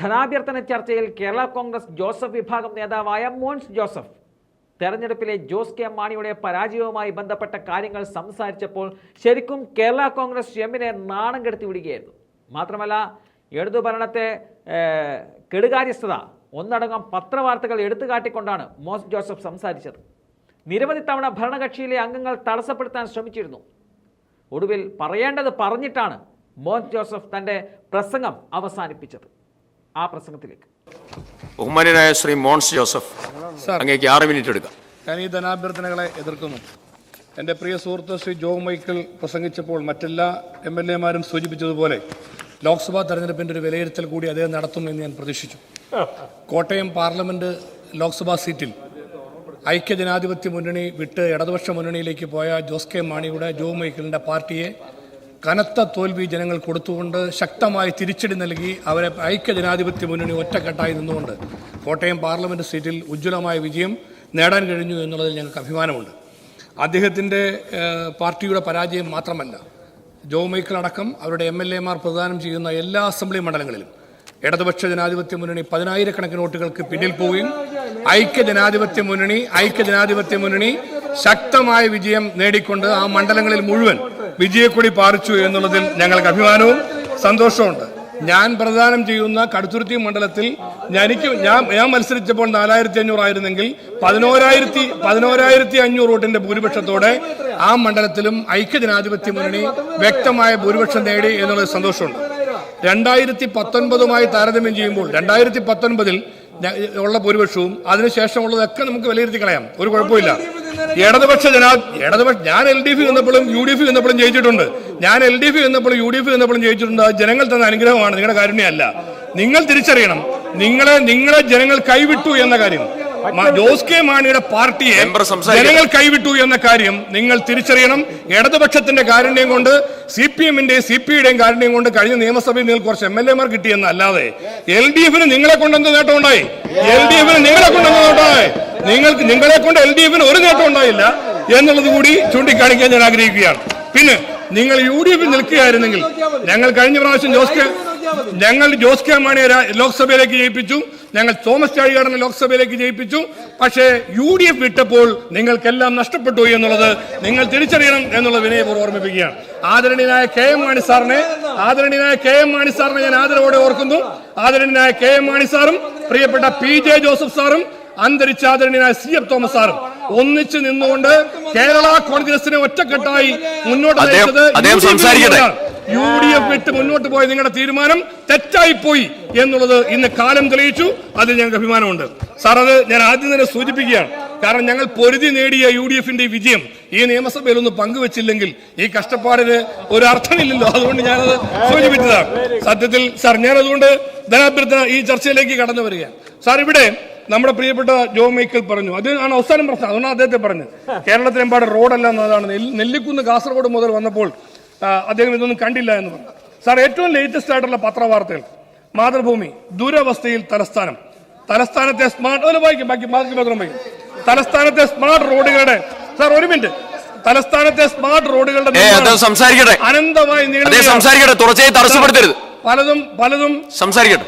ധനാഭ്യർത്ഥന ചർച്ചയിൽ കേരള കോൺഗ്രസ് ജോസഫ് വിഭാഗം നേതാവായ മോൻസ് ജോസഫ് തെരഞ്ഞെടുപ്പിലെ ജോസ് കെ മാണിയുടെ പരാജയവുമായി ബന്ധപ്പെട്ട കാര്യങ്ങൾ സംസാരിച്ചപ്പോൾ ശരിക്കും കേരള കോൺഗ്രസ് എമ്മിനെ നാണം കെടുത്തി വിടുകയായിരുന്നു. മാത്രമല്ല ഇടതു ഭരണത്തെ കെടുകാര്യസ്ഥത ഒന്നടങ്കം പത്രവാർത്തകൾ എടുത്തു കാട്ടിക്കൊണ്ടാണ് മോൻസ് ജോസഫ് സംസാരിച്ചത്. നിരവധി തവണ ഭരണകക്ഷിയിലെ അംഗങ്ങൾ തടസ്സപ്പെടുത്താൻ ശ്രമിച്ചിരുന്നു. ഒടുവിൽ പറയേണ്ടത് പറഞ്ഞിട്ടാണ് മോൻസ് ജോസഫ് തന്റെ പ്രസംഗം അവസാനിപ്പിച്ചത്. ആ പ്രസംഗത്തിലേക്ക്. ബഹുമാന്യനായ ശ്രീ മോൺസ് ജോസഫ് അങ്ങേക്ക് ആറ് മിനിറ്റ് എടുക്കാം. ഞാൻ ഈ ധനാഭ്യർത്ഥനകളെ എതിർക്കുന്നു. എന്റെ പ്രിയ സുഹൃത്ത് ശ്രീ ജോ മൈക്കിൾ പ്രസംഗിച്ചപ്പോൾ മറ്റെല്ലാ എം എൽ എമാരും സൂചിപ്പിച്ചതുപോലെ ലോക്സഭാ തെരഞ്ഞെടുപ്പിന്റെ ഒരു വിലയിരുത്തൽ കൂടി അദ്ദേഹം നടത്തുമെന്ന് ഞാൻ പ്രതീക്ഷിച്ചു. കോട്ടയം പാർലമെന്റ് ലോക്സഭാ സീറ്റിൽ ഐക്യജനാധിപത്യ മുന്നണി വിട്ട് ഇടതുപക്ഷ മുന്നണിയിലേക്ക് പോയ ജോസ് കെ മാണിയുടെ ജോ മൈക്കിളിന്റെ പാർട്ടിയെ കനത്ത തോൽവി ജനങ്ങൾ കൊടുത്തുകൊണ്ട് ശക്തമായി തിരിച്ചടി നൽകി അവരെ ഐക്യ ജനാധിപത്യ മുന്നണി ഒറ്റക്കെട്ടായി നിന്നുകൊണ്ട് കോട്ടയം പാർലമെന്റ് സീറ്റിൽ ഉജ്ജ്വലമായ വിജയം നേടാൻ കഴിഞ്ഞു എന്നുള്ളതിൽ ഞങ്ങൾക്ക് അഭിമാനമുണ്ട്. അദ്ദേഹത്തിന്റെ പാർട്ടിയുടെ പരാജയം മാത്രമല്ല ജോ മൈക്കിൾ അടക്കം അവരുടെ എം എൽ എമാർ പ്രദാനം ചെയ്യുന്ന എല്ലാ അസംബ്ലി മണ്ഡലങ്ങളിലും ഇടതുപക്ഷ ജനാധിപത്യ മുന്നണി പതിനായിരക്കണക്കിന് വോട്ടുകൾക്ക് പിന്നിൽ പോവുകയും ഐക്യ ജനാധിപത്യ മുന്നണി ഐക്യ ജനാധിപത്യ മുന്നണി ശക്തമായ വിജയം നേടിക്കൊണ്ട് ആ മണ്ഡലങ്ങളിൽ മുഴുവൻ വിജയക്കൊടി പാറിച്ചു എന്നുള്ളതിൽ ഞങ്ങൾക്ക് അഭിമാനവും സന്തോഷവുമുണ്ട്. ഞാൻ പ്രദാനം ചെയ്യുന്ന കടുത്തുരുത്തി മണ്ഡലത്തിൽ എനിക്ക് ഞാൻ ഞാൻ മത്സരിച്ചപ്പോൾ നാലായിരത്തി അഞ്ഞൂറായിരുന്നെങ്കിൽ പതിനോരായിരത്തി പതിനോരായിരത്തി അഞ്ഞൂറ് വോട്ടിന്റെ ഭൂരിപക്ഷത്തോടെ ആ മണ്ഡലത്തിലും ഐക്യജനാധിപത്യ മുന്നണി വ്യക്തമായ ഭൂരിപക്ഷം നേടി എന്നുള്ളത് സന്തോഷമുണ്ട്. രണ്ടായിരത്തി പത്തൊൻപതുമായി താരതമ്യം ചെയ്യുമ്പോൾ രണ്ടായിരത്തി പത്തൊൻപതിൽ ഉള്ള ഭൂരിപക്ഷവും അതിനുശേഷമുള്ളതൊക്കെ നമുക്ക് വിലയിരുത്തി കളയാം. ഒരു കുഴപ്പമില്ല ഇടതുപക്ഷ ജനാ ഇടതുപക്ഷ ഞാൻ എൽ ഡി എഫ് വന്നപ്പോഴും യു ഡി എഫ് വന്നപ്പോഴും ജയിച്ചിട്ടുണ്ട്. ഞാൻ എൽ ഡി എഫ് വന്നപ്പോഴും യു ഡി എഫ് വന്നപ്പോഴും ജയിച്ചിട്ടുണ്ട്. അത് ജനങ്ങൾ തന്ന അനുഗ്രഹമാണ്. നിങ്ങളുടെ കാരുണ്യമല്ല. നിങ്ങൾ തിരിച്ചറിയണം. നിങ്ങളെ നിങ്ങളെ ജനങ്ങൾ കൈവിട്ടു എന്ന കാര്യം. ജോസ് കെ മാണിയുടെ പാർട്ടിയെ ജനങ്ങൾ കൈവിട്ടു എന്ന കാര്യം നിങ്ങൾ തിരിച്ചറിയണം. ഇടതുപക്ഷത്തിന്റെ കാരുണ്യം കൊണ്ട് സി പി എമ്മിന്റെയും സി പി ഐയുടെയും കാരുണ്യം കൊണ്ട് കഴിഞ്ഞ നിയമസഭയിൽ നിങ്ങൾ കുറച്ച് എം എൽ എമാർ കിട്ടിയെന്നല്ലാതെ എൽ ഡി എഫിന് നിങ്ങളെ കൊണ്ടെന്ത് നേട്ടം ഉണ്ടായി. എൽ ഡി എഫിന് നിങ്ങളെ കൊണ്ടെന്ത് നേട്ടമായി നിങ്ങൾക്ക് നിങ്ങളെ കൊണ്ട് എൽ ഡി എഫിന് ഒരു നേട്ടം ഉണ്ടായില്ല എന്നുള്ളത് കൂടി ചൂണ്ടിക്കാണിക്കാൻ ഞാൻ ആഗ്രഹിക്കുകയാണ്. പിന്നെ നിങ്ങൾ യു ഡി എഫിൽ നിൽക്കുകയായിരുന്നെങ്കിൽ ഞങ്ങൾ കഴിഞ്ഞ പ്രാവശ്യം ജോസ് കെ ഞങ്ങൾ ജോസ് കെ മാണിയെ ലോക്സഭയിലേക്ക് ജയിപ്പിച്ചു. ഞങ്ങൾ തോമസ് ചാഴികാടനെ ലോക്സഭയിലേക്ക് ജയിപ്പിച്ചു. പക്ഷേ യു ഡി എഫ് വിട്ടപ്പോൾ നിങ്ങൾക്കെല്ലാം നഷ്ടപ്പെട്ടു എന്നുള്ളത് നിങ്ങൾ തിരിച്ചറിയണം എന്നുള്ള വിനയപൂർവം ഓർമ്മിപ്പിക്കുകയാണ്. ആദരണീയനായ കെ എം മാണി സാറിനെ ആദരണീയനായ കെ എം മാണി സാറിനെ ഞാൻ ആദരവോടെ ഓർക്കുന്നു. ആദരണീയനായ കെ എം മാണി സാറും പ്രിയപ്പെട്ട പി ജെ ജോസഫ് സാറും അന്തരിച്ച ആദരണീയനായ സി എഫ് തോമസ് സാറും ഒന്നിച്ച് നിന്നുകൊണ്ട് കേരള കോൺഗ്രസിനെ ഒറ്റക്കെട്ടായി മുന്നോട്ട് അദ്ദേഹം- സംസാരിക്കട്ടെ. യു ഡി എഫ് വിട്ട് മുന്നോട്ട് പോയ നിങ്ങളുടെ തീരുമാനം തെറ്റായി പോയി എന്നുള്ളത് ഇന്ന് കാലം തെളിയിച്ചു. അതിൽ ഞങ്ങൾക്ക് അഭിമാനമുണ്ട്. സാർ അത് ഞാൻ ആദ്യം തന്നെ സൂചിപ്പിക്കുകയാണ്. കാരണം ഞങ്ങൾ പൊരുതി നേടിയ യു ഡി എഫിന്റെ വിജയം ഈ നിയമസഭയിൽ ഒന്ന് പങ്കുവെച്ചില്ലെങ്കിൽ ഈ കഷ്ടപ്പാടിന് ഒരു അർത്ഥമില്ലല്ലോ. അതുകൊണ്ട് ഞാനത് സൂചിപ്പിച്ചതാണ്. സത്യത്തിൽ സാർ ഞാൻ അതുകൊണ്ട് ധനാഭ്യർത്ഥന ഈ ചർച്ചയിലേക്ക് കടന്നു വരികയാണ്. സാർ ഇവിടെ നമ്മുടെ പ്രിയപ്പെട്ട ജോ മൈക്കിൾ പറഞ്ഞു. അത് ആണ് അവസാനം പ്രശ്നം. അതുകൊണ്ട് അദ്ദേഹത്തെ പറഞ്ഞു കേരളത്തിലെമ്പാട് റോഡല്ല എന്നതാണ്. നെല്ല്- നെല്ലിക്കുന്ന് കാസർഗോഡ് മുതൽ വന്നപ്പോൾ അദ്ദേഹം ഇതൊന്നും കണ്ടില്ല എന്ന് പറഞ്ഞു. സാർ ഏറ്റവും ലേറ്റസ്റ്റ് ആയിട്ടുള്ള പത്രവാർത്തകൾ. മാതൃഭൂമി ദുരവസ്ഥയിൽ തലസ്ഥാനം. തലസ്ഥാനത്തെ സ്മാർട്ട് വായിക്കും ബാക്കി ബാക്കി പത്രം വായിക്കും. തലസ്ഥാനത്തെ സ്മാർട്ട് റോഡുകളുടെ സാർ ഒരു മിനിറ്റ്. തലസ്ഥാനത്തെ സ്മാർട്ട് റോഡുകളുടെ സംസാരിക്കട്ടെ. അനന്തമായി. സംസാരിക്കട്ടെ തുടർച്ചയായി തടസ്സപ്പെടുത്തരുത്. പലതും പലതും സംസാരിക്കട്ടെ.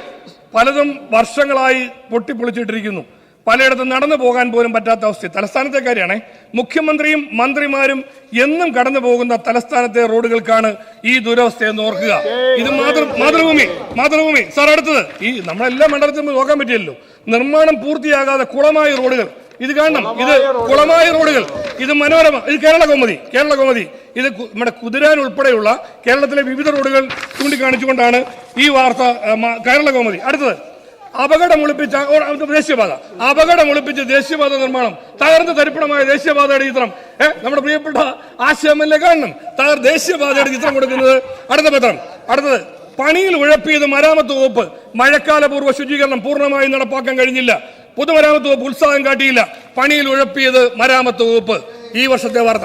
പലതും വർഷങ്ങളായി പൊട്ടിപ്പൊളിച്ചിട്ടിരിക്കുന്നു. പലയിടത്തും നടന്നു പോകാൻ പോലും പറ്റാത്ത അവസ്ഥ. തലസ്ഥാനത്തെ കാര്യമാണേ മുഖ്യമന്ത്രിയും മന്ത്രിമാരും എന്നും കടന്നു പോകുന്ന തലസ്ഥാനത്തെ റോഡുകൾക്കാണ് ഈ ദുരവസ്ഥ എന്ന് ഓർക്കുക. ഇത് മാതൃ മാതൃഭൂമി മാതൃഭൂമി. സാർ അടുത്തത്. ഈ നമ്മളെല്ലാ മണ്ഡലത്തിലും നോക്കാൻ പറ്റിയല്ലോ നിർമ്മാണം പൂർത്തിയാകാതെ കുളമായ റോഡുകൾ. ഇത് കാണണം. ഇത് കുളമായ റോഡുകൾ. ഇത് മനോരമ ഇത് കേരള കൗമുദി കേരള കൗമുദി. ഇത് നമ്മുടെ കുതിരാൻ ഉൾപ്പെടെയുള്ള കേരളത്തിലെ വിവിധ റോഡുകൾ ചൂണ്ടിക്കാണിച്ചുകൊണ്ടാണ് ഈ വാർത്ത കേരള കൗമുദി. അടുത്തത്. അപകടം ഒളിപ്പിച്ച ദേശീയപാത. അപകടം ഒളിപ്പിച്ച ദേശീയപാത നിർമ്മാണം. തകർന്ന് തരിപ്പണമായ ദേശീയപാതയുടെ ചിത്രം. ഏഹ് നമ്മുടെ പ്രിയപ്പെട്ട ആശയമല്ലേ കാണണം തകർ ദേശീയപാതയുടെ ചിത്രം കൊടുക്കുന്നത് അടുത്ത പത്രം. അടുത്തത് പണിയിൽ ഉഴപ്പിയത് മരാമത്ത് വകുപ്പ്. മഴക്കാലപൂർവ ശുചീകരണം പൂർണമായി നടപ്പാക്കാൻ കഴിഞ്ഞില്ല. പൊതുമരാമത്ത് വകുപ്പ് ഉത്സാഹം കാട്ടിയില്ല. പണിയിൽ ഉഴപ്പിയത് മരാമത്ത് വകുപ്പ്. ഈ വർഷത്തെ വാർത്ത.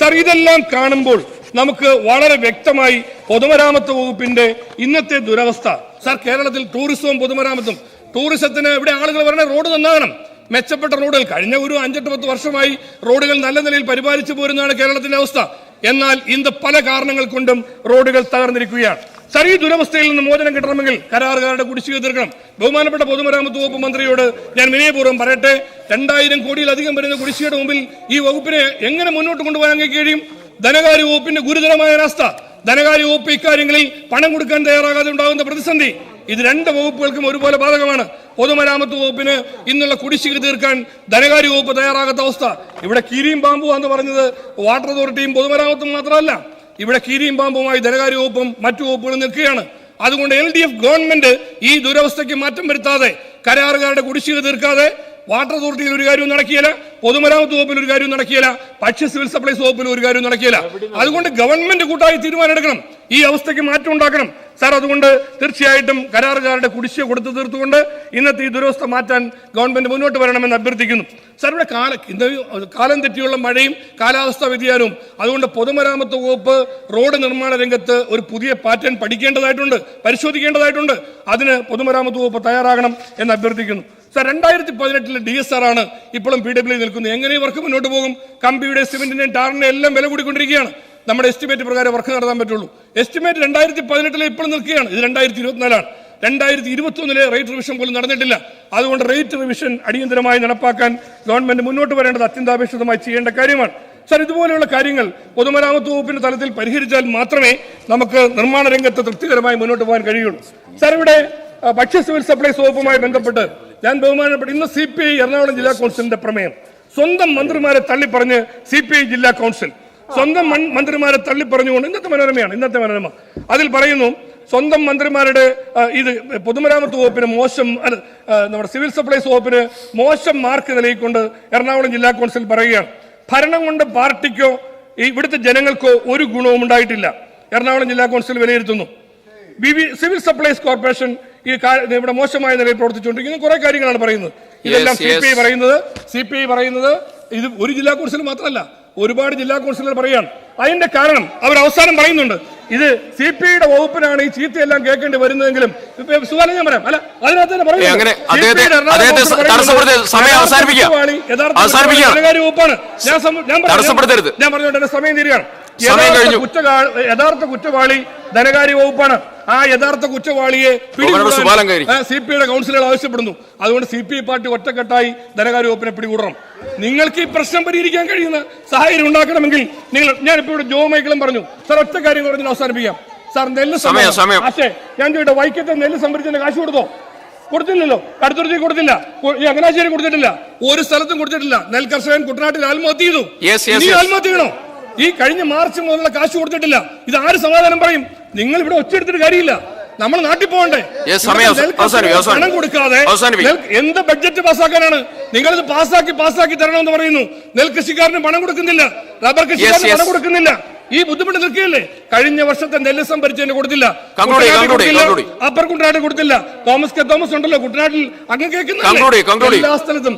സർ ഇതെല്ലാം കാണുമ്പോൾ നമുക്ക് വളരെ വ്യക്തമായി പൊതുമരാമത്ത് വകുപ്പിന്റെ ഇന്നത്തെ ദുരവസ്ഥ. സാർ കേരളത്തിൽ ടൂറിസവും പൊതുമരാമത്തും. ടൂറിസത്തിന് ഇവിടെ ആളുകൾ പറഞ്ഞ റോഡ് നന്നാകണം. മെച്ചപ്പെട്ട റോഡുകൾ കഴിഞ്ഞ ഒരു അഞ്ചെട്ട് പത്ത് വർഷമായി റോഡുകൾ നല്ല നിലയിൽ പരിപാലിച്ചു പോരുന്നതാണ് കേരളത്തിന്റെ അവസ്ഥ. എന്നാൽ ഇന്ന് പല കാരണങ്ങൾ കൊണ്ടും റോഡുകൾ തകർന്നിരിക്കുകയാണ്. സാർ ഈ ദുരവസ്ഥയിൽ നിന്ന് മോചനം കിട്ടണമെങ്കിൽ കരാറുകാരുടെ കുടിശ്ശിക തീർക്കണം. ബഹുമാനപ്പെട്ട പൊതുമരാമത്ത് വകുപ്പ് മന്ത്രിയോട് ഞാൻ വിനയപൂർവം പറയട്ടെ രണ്ടായിരം കോടിയിലധികം വരുന്ന കുടിശ്ശികയുടെ മുമ്പിൽ ഈ വകുപ്പിനെ എങ്ങനെ മുന്നോട്ട് കൊണ്ടുപോകാൻ കഴിയും? ധനകാര്യ വകുപ്പിന്റെ ഗുരുതരമായ അവസ്ഥ ധനകാര്യ വകുപ്പ് ഇക്കാര്യങ്ങളിൽ പണം കൊടുക്കാൻ തയ്യാറാകാതെ ഉണ്ടാകുന്ന പ്രതിസന്ധി. ഇത് രണ്ട് വകുപ്പുകൾക്കും ഒരുപോലെ ബാധകമാണ്. പൊതുമരാമത്ത് വകുപ്പിന് ഇന്നുള്ള കുടിശ്ശിക തീർക്കാൻ ധനകാര്യ വകുപ്പ് തയ്യാറാകാത്ത അവസ്ഥ. ഇവിടെ കീരിയും പാമ്പും എന്ന് പറഞ്ഞത് വാട്ടർ അതോറിറ്റിയും പൊതുമരാമത്തും മാത്രമല്ല. ഇവിടെ കീരിയും പാമ്പുമായി ധനകാര്യ വകുപ്പും മറ്റു വകുപ്പുകളും നിൽക്കുകയാണ്. അതുകൊണ്ട് എൽ ഡി എഫ് ഗവൺമെന്റ് ഈ ദുരവസ്ഥയ്ക്ക് മാറ്റം വരുത്താതെ കരാറുകാരുടെ കുടിശ്ശിക തീർക്കാതെ വാട്ടർ അതോറിറ്റിയിൽ ഒരു കാര്യവും നടക്കിയില്ല പൊതുമരാമത്ത് വകുപ്പിൽ ഒരു കാര്യവും നടക്കിയില്ല ഭക്ഷ്യ സിവിൽ സപ്ലൈസ് വകുപ്പിൽ ഒരു കാര്യവും നടക്കിയില്ല അതുകൊണ്ട് ഗവൺമെന്റ് കൂട്ടായി തീരുമാനം എടുക്കണം ഈ അവസ്ഥയ്ക്ക് മാറ്റം ഉണ്ടാക്കണം. സാർ അതുകൊണ്ട് തീർച്ചയായിട്ടും കരാറുകാരുടെ കുടിശ്ശിക കൊടുത്തു തീർത്തുകൊണ്ട് ഇന്നത്തെ ഈ ദുരവസ്ഥ മാറ്റാൻ ഗവൺമെന്റ് മുന്നോട്ട് വരണമെന്ന് അഭ്യർത്ഥിക്കുന്നു. സാർ ഇവിടെ കാല കാലം തെറ്റിയുള്ള മഴയും കാലാവസ്ഥാ വ്യതിയാനവും അതുകൊണ്ട് പൊതുമരാമത്ത് വകുപ്പ് റോഡ് നിർമ്മാണ രംഗത്ത് ഒരു പുതിയ പാറ്റേൺ പഠിക്കേണ്ടതായിട്ടുണ്ട് പരിശോധിക്കേണ്ടതായിട്ടുണ്ട്. അതിന് പൊതുമരാമത്ത് വകുപ്പ് തയ്യാറാകണം എന്ന് അഭ്യർത്ഥിക്കുന്നു. സാർ രണ്ടായിരത്തി പതിനെട്ടിലെ ഡി എസ് ആർ ആണ് ഇപ്പോഴും പി ഡബ്ല്യു നിൽക്കുന്നത്. എങ്ങനെ വർക്ക് മുന്നോട്ട് പോകും? കമ്പിയുടെ സിമെന്റിന്റെയും ടാറിന്റെ എല്ലാം വില കൂടിക്കൊണ്ടിരിക്കുകയാണ് നമ്മുടെ എസ്റ്റിമേറ്റ് പ്രകാരം വർക്ക് നടത്താൻ പറ്റുള്ളൂ. എസ്റ്റിമേറ്റ് രണ്ടായിരത്തി പതിനെട്ടിലെ ഇപ്പോഴും നിൽക്കുകയാണ്. ഇത് രണ്ടായിരത്തി ഇരുപത്തിനാലാണ് രണ്ടായിരത്തി ഇരുപത്തി ഒന്നിലെ റേറ്റ് റിവിഷൻ പോലും നടന്നിട്ടില്ല. അതുകൊണ്ട് റേറ്റ് റിവിഷൻ അടിയന്തരമായി നടപ്പാക്കാൻ ഗവൺമെന്റ് മുന്നോട്ട് വരേണ്ടത് അത്യന്താപേക്ഷിതമായി ചെയ്യേണ്ട കാര്യമാണ്. സാർ ഇതുപോലെയുള്ള കാര്യങ്ങൾ പൊതുമരാമത്ത് വകുപ്പിന്റെ തലത്തിൽ പരിഹരിച്ചാൽ മാത്രമേ നമുക്ക് നിർമ്മാണ രംഗത്ത് തൃപ്തികരമായി മുന്നോട്ട് പോകാൻ കഴിയുള്ളൂ. സാർ ഇവിടെ ഭക്ഷ്യ സിവിൽ സപ്ലൈസ് വകുപ്പുമായി ബന്ധപ്പെട്ട് ഞാൻ ബഹുമാനപ്പെട്ട ഇന്ന് സി പി ഐ എറണാകുളം ജില്ലാ കൗൺസിലിന്റെ പ്രമേയം. സ്വന്തം മന്ത്രിമാരെ തള്ളിപ്പറഞ്ഞ് സി പി ഐ ജില്ലാ കൗൺസിൽ സ്വന്തം മന്ത്രിമാരെ തള്ളിപ്പറഞ്ഞുകൊണ്ട് ഇന്നത്തെ മനോരമയാണ് ഇന്നത്തെ മനോരമ. അതിൽ പറയുന്നു സ്വന്തം മന്ത്രിമാരുടെ ഇത് പൊതുമരാമത്ത് വകുപ്പിന് മോശം നമ്മുടെ സിവിൽ സപ്ലൈസ് വകുപ്പിന് മോശം മാർക്ക് നൽകിക്കൊണ്ട് എറണാകുളം ജില്ലാ കൗൺസിൽ പറയുകയാണ്. ഭരണം കൊണ്ട് പാർട്ടിക്കോ ഇവിടുത്തെ ജനങ്ങൾക്കോ ഒരു ഗുണവും ഉണ്ടായിട്ടില്ല. എറണാകുളം ജില്ലാ കൗൺസിൽ വിലയിരുത്തുന്നു. സിവിൽ സപ്ലൈസ് കോർപ്പറേഷൻ ഈ ഇവിടെ മോശമായ നിലയിൽ പ്രവർത്തിച്ചുകൊണ്ടിരിക്കുന്ന. കുറെ കാര്യങ്ങളാണ് പറയുന്നത്. ഇതെല്ലാം സി. പി ഐ പറയുന്നത്. സി പി ഐ പറയുന്നത് ഇത് ഒരു ജില്ലാ കൗൺസിലർ മാത്രമല്ല ഒരുപാട് ജില്ലാ കൗൺസിലർ പറയാണ് അതിന്റെ കാരണം അവർ അവസാനം പറയുന്നുണ്ട്. ഇത് സി പി ഐയുടെ വകുപ്പിനാണ് ഈ ചീത്തയെല്ലാം കേൾക്കേണ്ടി വരുന്നതെങ്കിലും സുഖാലം ഞാൻ പറയാം. അല്ല അതിനകത്ത് തന്നെ പറയുന്നത് വകുപ്പാണ്. ഞാൻ. പറഞ്ഞോട്ടെ സമയം തീരുകയാണ്. യഥാർത്ഥ കുറ്റവാളി ധനകാര്യ വകുപ്പാണ്. ആ യഥാർത്ഥ കുറ്റവാളിയെ. സി പി ഐയുടെ കൗൺസിലുകൾ ആവശ്യപ്പെടുന്നു. അതുകൊണ്ട് സി പി ഐ പാർട്ടി ഒറ്റക്കെട്ടായി ധനകാര്യ വകുപ്പിനെ പിടികൂടണം. നിങ്ങൾക്ക് ഈ പ്രശ്നം പരിഹരിക്കാൻ കഴിയുന്ന സാഹചര്യം ഉണ്ടാക്കണമെങ്കിൽ നിങ്ങൾ ഞാൻ ഇപ്പോൾ ജോ മൈക്കിളും പറഞ്ഞു. സാർ ഒറ്റ കാര്യം പറഞ്ഞു അവസാനിപ്പിക്കാം. സാർ നെല്ല് സമയം. പക്ഷേ ഞാൻ ചോദിട്ടെ വൈക്കത്തെ നെല്ല് സംഭരിച്ചതിന്റെ കാശ് കൊടുത്തോ? കൊടുത്തില്ലല്ലോ. കടുത്തുരുത്തി കൊടുത്തില്ല. അങ്ങനാശ്ശേരി കൊടുത്തിട്ടില്ല. ഒരു സ്ഥലത്തും കൊടുത്തിട്ടില്ല. നെൽ കർഷകൻ കുട്ടനാട്ടിൽ ആത്മഹത്യ ചെയ്തു. ആത്മഹത്യ ചെയ്യണോ? ഈ കഴിഞ്ഞ മാർച്ച് മുതലുള്ള കാശ് കൊടുത്തിട്ടില്ല. ഇത് ആര് സമാധാനം പറയും? നിങ്ങൾ ഇവിടെ ഒച്ചെടുത്തിട്ട് കാര്യമില്ല. നമ്മൾ നാട്ടിൽ പോകണ്ടേ. പണം കൊടുക്കാതെ എന്ത് ബഡ്ജറ്റ് പാസ്സാക്കാനാണ്? നിങ്ങൾ ഇത് പാസ്സാക്കി പാസ്സാക്കി തരണമെന്ന് പറയുന്നു. നെൽകൃഷിക്കാരന് പണം കൊടുക്കുന്നില്ല. റബ്ബർ കൃഷിക്കാരന് പണം കൊടുക്കുന്നില്ല. ഈ ബുദ്ധിമുട്ട് നിൽക്കുകയല്ലേ? കഴിഞ്ഞ വർഷത്തെ നെല്ല് സംഭരിച്ചതിന് കൊടുത്തില്ല. കൊടുത്തില്ല. അപ്പർ കുട്ടനാട്ടിൽ കൊടുത്തില്ല. Thomas K. തോമസ് ഉണ്ടല്ലോ കുട്ടനാട്ടിൽ. അങ്ങ് കേൾക്കുന്ന. എല്ലാ സ്ഥലത്തും.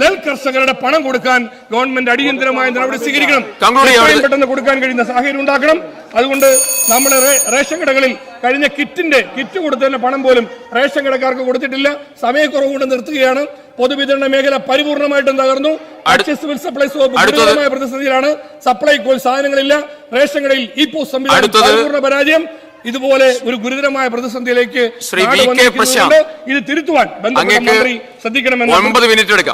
നെൽ കർഷകരുടെ പണം കൊടുക്കാൻ ഗവൺമെന്റ് അടിയന്തരമായ നടപടി സ്വീകരിക്കണം. എത്രയും പെട്ടെന്ന് കൊടുക്കാൻ കഴിയുന്ന സാഹചര്യം ഉണ്ടാക്കണം. അതുകൊണ്ട് നമ്മുടെ റേഷൻ കടകളിൽ കഴിഞ്ഞ കിറ്റിന്റെ കിറ്റ് കൊടുത്തതിന്റെ പണം പോലും റേഷൻ കടക്കാർക്ക് കൊടുത്തിട്ടില്ല. സമയക്കുറവ് കൊണ്ട് നിർത്തുകയാണ്. പൊതുവിതരണ മേഖല പരിപൂർണമായിട്ടും തകർന്നു. Civil supplies. ഗുരുതരമായ പ്രതിസന്ധിയിലാണ്. സപ്ലൈകോ സാധനങ്ങളില്ല. റേഷൻ കടയിൽ ഈ പോസ്റ്റ് സംവിധാനം പരിപൂർണ പരാജയം. ഇതുപോലെ ഒരു ഗുരുതരമായ പ്രതിസന്ധിയിലേക്ക് ഇത് തിരുത്തുവാൻ ബന്ധപ്പെട്ട മന്ത്രി ശ്രദ്ധിക്കണമെന്ന് മിനിറ്റ് എടുക്കാം.